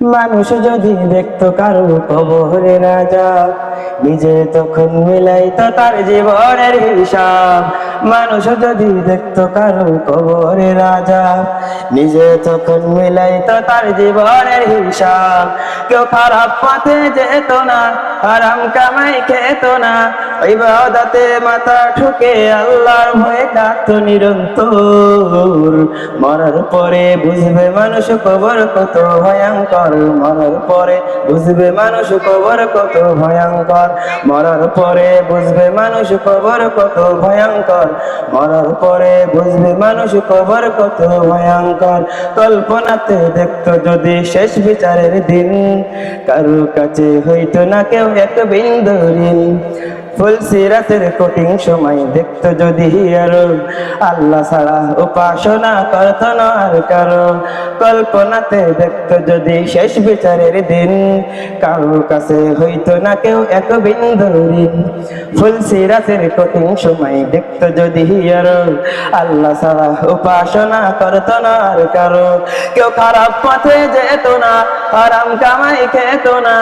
মানুষ যদি দেখতো কারও কবরে রাজা নিজে তখন মিলাইতো তার জীবনের হিসাব। মানুষ যদি দেখতো কারও কবরে রাজা নিজে তখন মিলাইতো তার জীবনের হিসাব। কেউ খারাপ পথে যেত না আরাম কামাই খেত না, ইবাদতে মাথা ঠুকে আল্লাহর ভয়ে কাঁদতো নিরন্তর। মরার পরে বুঝবে মানুষ কবর কত ভয়ঙ্কর। মরার পরে বুঝবে মানুষ কবর কত ভয়ঙ্কর। মরার পরে বুঝবে মানুষ কবর কত ভয়ঙ্কর। মরার পরে বুঝবে মানুষ কবর কত ভয়ঙ্কর। কল্পনাতে দেখতো যদি শেষ বিচারের দিন, কারও কাছে হইতো না কেউ এক বিন্দু ঋণ। ফুলসি রাতের কঠিন সময় দেখতো যদি আরও। আল্লাহ ছাড়া উপাসনা করত না আর কারও। কল্পনাতে দেখতো যদি শেষ বিচারের দিন। কারও কাছে হইতো না কেউ এক বিন্দু ঋণ। ফুলসি রাতের কঠিন সময় দেখতো যদি আরও। আল্লাহ ছাড়া উপাসনা করত না আর কারও। কেউ খারাপ পথে যেত না। আরাম কামাই খেত না,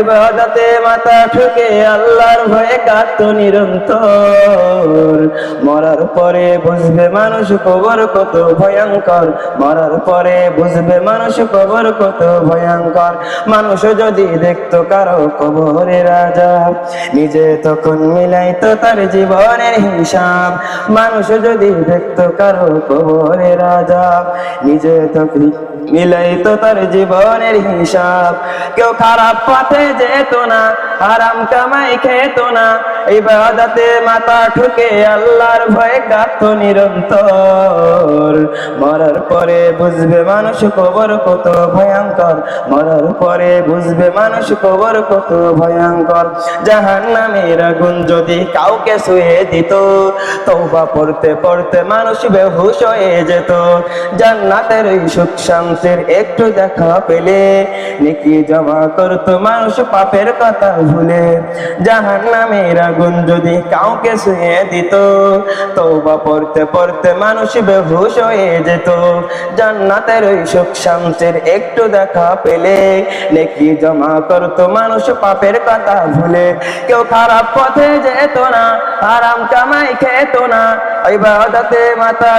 ইবাদতে মাথা ঠুকে আল্লাহর ভয়ে কাঁদতো নিরন্তর। মরার পরে বুঝবে মানুষ কবর কত ভয়ঙ্কর, মরার পরে বুঝবে মানুষ কবর কত ভয়ঙ্কর। মানুষ যদি দেখতো কারও কবরে রাজা নিজে তখন মিলাইতো তার জীবনের হিসাব। মানুষ যদি দেখতো কারও কবরে রাজা নিজে তখন মিলাইতো তার জীবনের হিসাব। কেউ খারাপ পথে যেত না আরাম কামাই খেত না। ইবাদতে মাথা ঠুকে আল্লাহর ভয়ে কাঁদতো নিরন্তর। মরার পরে বুঝবে মানুষ কবর কত ভয়ঙ্কর। মরার পরে বুঝবে মানুষ কবর কত ভয়ঙ্কর। জাহান নামের আগুন যদি কাউকে শুয়ে দিত তৌবা পড়তে পড়তে মানুষ বেহুশ হয়ে যেত। জান্নাতের সুখ শান্তির একটু দেখা পেলে, নেকি জমা করতো মানুষ পাপের কথা ভুলে জাহান নামের আগুন যদি কাউকে শুয়ে দিত তৌবা পড়তে পড়তে মানুষ বেহুশ হয়ে যেত। জান্নাতের ওই সুখ শান্তির একটু দেখা পেলে, নেকি জমা করতো মানুষ পাপের কথা ভুলে। কেউ খারাপ পথে যেত না আরাম কামাই খেত না ইবাদতে মাথা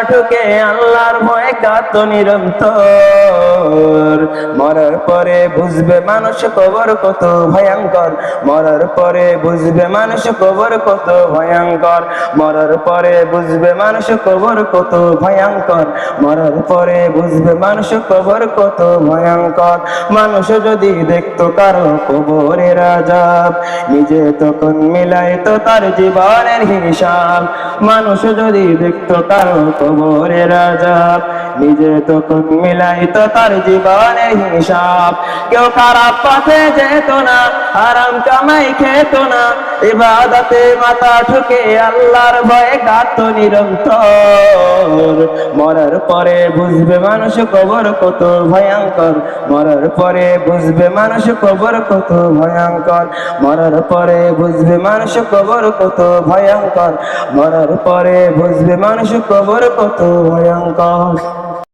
আল্লাহর কাঁদতো নিরন্তর। মরার পরে বুঝবে মানুষ কবর কত ভয়ঙ্কর। মরার পরে বুঝবে মানুষ কবর কত ভয়ঙ্কর। মরার পরে বুঝবে মানুষ কবর কত ভয়ঙ্কর। মরার পরে বুঝবে মানুষ কবর কত ভয়ঙ্কর। মানুষ যদি দেখতো কারও কবরে রাজাব নিজে তখন মিলাইতো তার জীবনের হিসাব। মানুষ যদি দেখতো কারও কবরে রাজাব নিজে তখন মিলাইতো তার জীবনের হিসাব। কেউ খারাপ পথে যেত না আরাম কামাই খেত না ইবাদতে মাথা ঠুকে আল্লাহর ভয়ে কাঁদতো নিরন্তর। মরার পরে বুঝবে মানুষ কবর কত ভয়ঙ্কর। মরার পরে বুঝবে মানুষ কবর কত ভয়ঙ্কর। মরার পরে বুঝবে মানুষ কবর কত ভয়ঙ্কর। মরার পরে বুঝবে মানুষ কবর কত ভয়ঙ্কর।